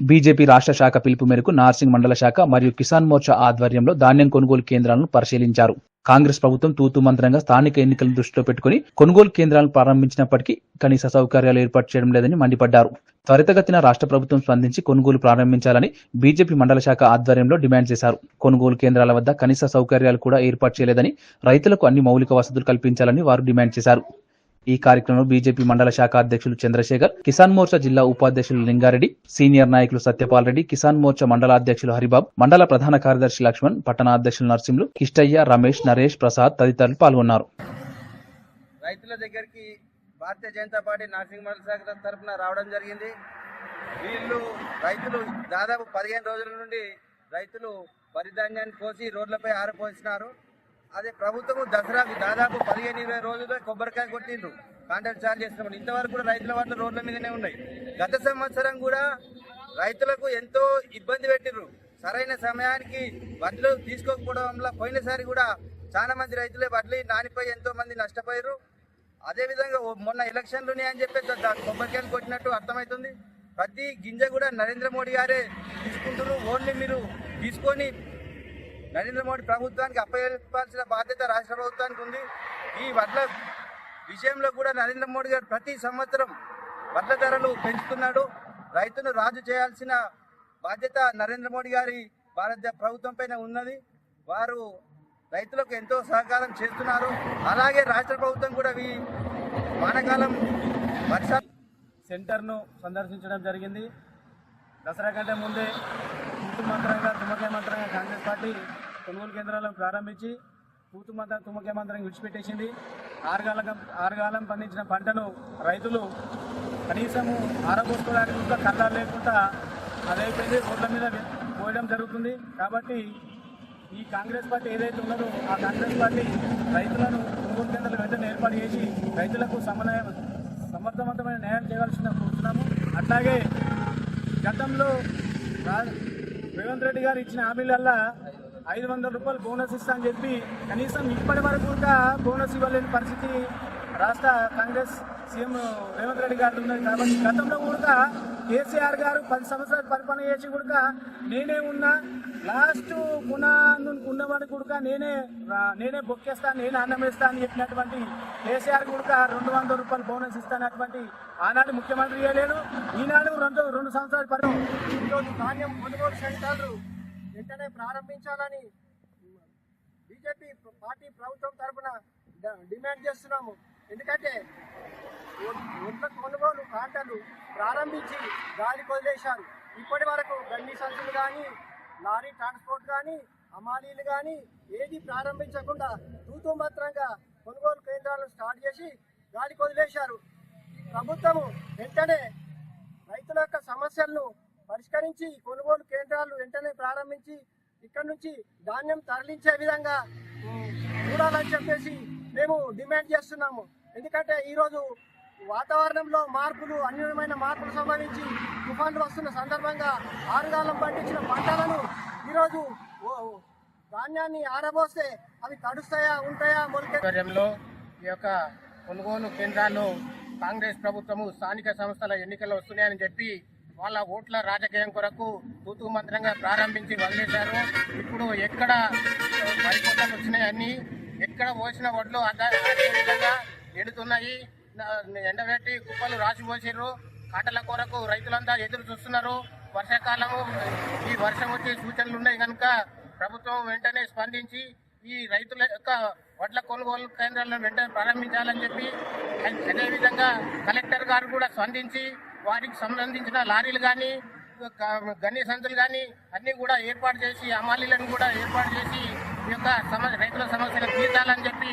BJP రాష్ట్ర శాఖ పిలుపు మేరకు నార్సింగ్ మండల శాఖ మరియు కిసాన్ మోర్చా ఆధ్వర్యంలో ధాన్యం కొనుగోలు కేంద్రాలను పరిశీలించారు. కాంగ్రెస్ ప్రభుత్వం తూతు మంత్రంగా స్థానిక ఎన్నికలను దృష్టిలో పెట్టుకుని కొనుగోలు కేంద్రాలను ప్రారంభించినప్పటికీ కనీస సౌకర్యాలు ఏర్పాటు చేయడం లేదని మండిపడ్డారు. త్వరితగతిన రాష్ట్ర ప్రభుత్వం స్పందించి కొనుగోలు ప్రారంభించాలని బీజేపీ మండల శాఖ ఆధ్వర్యంలో డిమాండ్ చేశారు. కొనుగోలు కేంద్రాల వద్ద కనీస సౌకర్యాలు కూడా ఏర్పాటు చేయలేదని రైతులకు అన్ని మౌలిక వసతులు కల్పించాలని వారు డిమాండ్ చేశారు. ఈ కార్యక్రమంలో బీజేపీ మండల శాఖ అధ్యక్షులు చంద్రశేఖర్ కిసాన్ మోర్చా జిల్లా ఉపాధ్యక్షులు లింగారెడ్డి సీనియర్ నాయకులు సత్యపాల్ రెడ్డి కిసాన్ మోర్చా మండల అధ్యక్షులు హరిబాబు మండల ప్రధాన కార్యదర్శి లక్ష్మణ్ పట్టణ అధ్యక్షులు నరసింహులు కిష్టయ్య రమేష్ నరేష్ ప్రసాద్ తదితరులు పాల్గొన్నారు. రైతుల దగ్గరికి భారతీయ జనతా పార్టీ నర్సింగ్ మండల శాఖ తరఫున రావడం జరిగింది. వీళ్ళు రైతులు దాదాపు పదిహేను రోజుల నుండి రైతులు వరి ధాన్యాన్ని కోసి రోడ్లపై ఆరపోసినారు అదే ప్రభుత్వం దసరాకు దాదాపు పదిహేను ఇరవై రోజుల్లో కొబ్బరికాయ కొట్టిండ్రు. కాంట్రాక్ట్ చార్జ్ చేస్తున్నాం. ఇంతవరకు కూడా రైతుల వద్ద రోడ్ల మీదనే ఉన్నాయి. గత సంవత్సరం కూడా రైతులకు ఎంతో ఇబ్బంది పెట్టిండ్రు సరైన సమయానికి వడ్లు తీసుకోకపోవడం వల్ల పోయినసారి కూడా చాలా మంది రైతులే వడ్లు నానిపోయి ఎంతో మంది నష్టపోయారు అదేవిధంగా మొన్న ఎలక్షన్లు ఉన్నాయని చెప్పి కొబ్బరికాయలు కొట్టినట్టు అర్థమవుతుంది. ప్రతి గింజ కూడా నరేంద్ర మోడీ గారే తీసుకుంటున్నారు ఓన్లీ మీరు తీసుకొని నరేంద్ర మోడీ ప్రభుత్వానికి అప్పగించాల్సిన బాధ్యత రాష్ట్ర ప్రభుత్వానికి ఉంది. ఈ వడ్ల విషయంలో కూడా నరేంద్ర మోడీ గారు ప్రతి సంవత్సరం వడ్ల ధరలు పెంచుతున్నాడు. రైతును రాజు చేయాల్సిన బాధ్యత నరేంద్ర మోడీ గారి భారత ప్రభుత్వం పైన ఉన్నది. వారు రైతులకు ఎంతో సహకారం చేస్తున్నారు. అలాగే రాష్ట్ర ప్రభుత్వం కూడా ఈ వానకాలం వర్ష సెంటర్ను సందర్శించడం జరిగింది. దసరా కంటే ముందే తూతు మంత్రంగా తుమ్మకాయ మంత్రంగా కాంగ్రెస్ పార్టీ కొనుగోలు కేంద్రాలను ప్రారంభించి తూతు మంత్రం తుమ్మకాయ మంత్రం విడిచిపెట్టేసింది. ఆరుగాలం ఆరుగాలం పండించిన పంటను రైతులు కనీసము ఆరబోసుకోవడానికి కూడా కళ్ళాలు లేకుండా అదైపోయింది. రోడ్ల మీద పోయడం జరుగుతుంది. కాబట్టి ఈ కాంగ్రెస్ పార్టీ ఏదైతే ఉన్నదో ఆ కాంగ్రెస్ పార్టీ రైతులను కొనుగోలు కేంద్రాలు వెంటనే ఏర్పాటు చేసి రైతులకు సమన్వయం సమర్థవంతమైన న్యాయం చేయవలసిన కోరుతున్నాము. అట్లాగే గతంలో రా- రేవంత్ రెడ్డి గారు ఇచ్చిన హామీలల్లా ఐదు వందల రూపాయలు బోనస్ ఇస్తా అని చెప్పి కనీసం ఇప్పటి వరకు కూడా బోనస్ ఇవ్వలేని పరిస్థితి రాష్ట్ర కాంగ్రెస్ సీఎం రేవంత్ రెడ్డి గారు ఉన్నది కాబట్టి గతంలో కూడా కేసీఆర్ గారు పది సంవత్సరాలు పరిపాలన చేసి కూడా నేనే ఉన్నా లాస్ట్ పునాను ఉన్నవాడు కూడా నేనే నేనే బొక్కేస్తా నేనే అన్నం వేస్తా అని చెప్పినటువంటి కేసీఆర్ కూడా రెండు వందల రూపాయలు బోనస్ ఇస్తానటువంటి ఆనాడు ముఖ్యమంత్రి చేయలేను ఈనాడు రెండు రెండు సంవత్సరాల పరిపాలన ఈరోజు ధాన్యం కొనుగోలు చేస్తారు వెంటనే ప్రారంభించాలని బీజేపీ పార్టీ ప్రభుత్వం తరఫున డిమాండ్ చేస్తున్నాము. ఎందుకంటే ఒడ్ల కొనుగోలు కాంటలు ప్రారంభించి గాలికి వదిలేశారు ఇప్పటి వరకు గన్ని సంచులు కానీ లారీ ట్రాన్స్పోర్ట్ కానీ అమాలీలు కానీ ఏది ప్రారంభించకుండా తూతూ మాత్రంగా కొనుగోలు కేంద్రాలను స్టార్ట్ చేసి గాలికి వదిలేశారు ప్రభుత్వము వెంటనే రైతుల యొక్క సమస్యలను పరిష్కరించి కొనుగోలు కేంద్రాలు వెంటనే ప్రారంభించి ఇక్కడ నుంచి ధాన్యం తరలించే విధంగా చూడాలని చెప్పేసి మేము డిమాండ్ చేస్తున్నాము. ఎందుకంటే ఈరోజు వాతావరణంలో మార్పులు అన్యూనమైన మార్పులు సంభవించి తుఫాన్లు వస్తున్న సందర్భంగా ఆరుగాలం పండించిన పంటలను ఈరోజు ఓ- ధాన్యాన్ని ఆరబోస్తే అవి తడుస్తాయా ఉంటాయా మొలకె ఈ యొక్క కొనుగోలు కేంద్రాలు కాంగ్రెస్ ప్రభుత్వము స్థానిక సంస్థల ఎన్నికలు వస్తున్నాయని చెప్పి వాళ్ళ ఓట్ల రాజకీయం కొరకు తూతూ మంత్రంగా ప్రారంభించి వదిలేశారు. ఇప్పుడు ఎక్కడ వరికోటలు వచ్చినాయన్నీ ఎక్కడ పోసిన వడ్లు అదే అదే విధంగా ఎడుతున్నాయి ఎండబెట్టి కుప్పలు రాసి పోసిర్రు. కాటల కొరకు రైతులంతా ఎదురు చూస్తున్నారు. వర్షాకాలము ఈ వర్షం వచ్చే సూచనలు ఉన్నాయి కనుక ప్రభుత్వం వెంటనే స్పందించి ఈ రైతుల యొక్క వడ్ల కొనుగోలు కేంద్రాలను వెంటనే ప్రారంభించాలని చెప్పి అదేవిధంగా కలెక్టర్ గారు కూడా స్పందించి వారికి సంబంధించిన లారీలు కానీ గన్ని సంతులు కానీ అన్ని కూడా ఏర్పాటు చేసి అమాలీలను కూడా ఏర్పాటు చేసి ఈ యొక్క సమస్య రైతుల సమస్యలు తీర్చాలని చెప్పి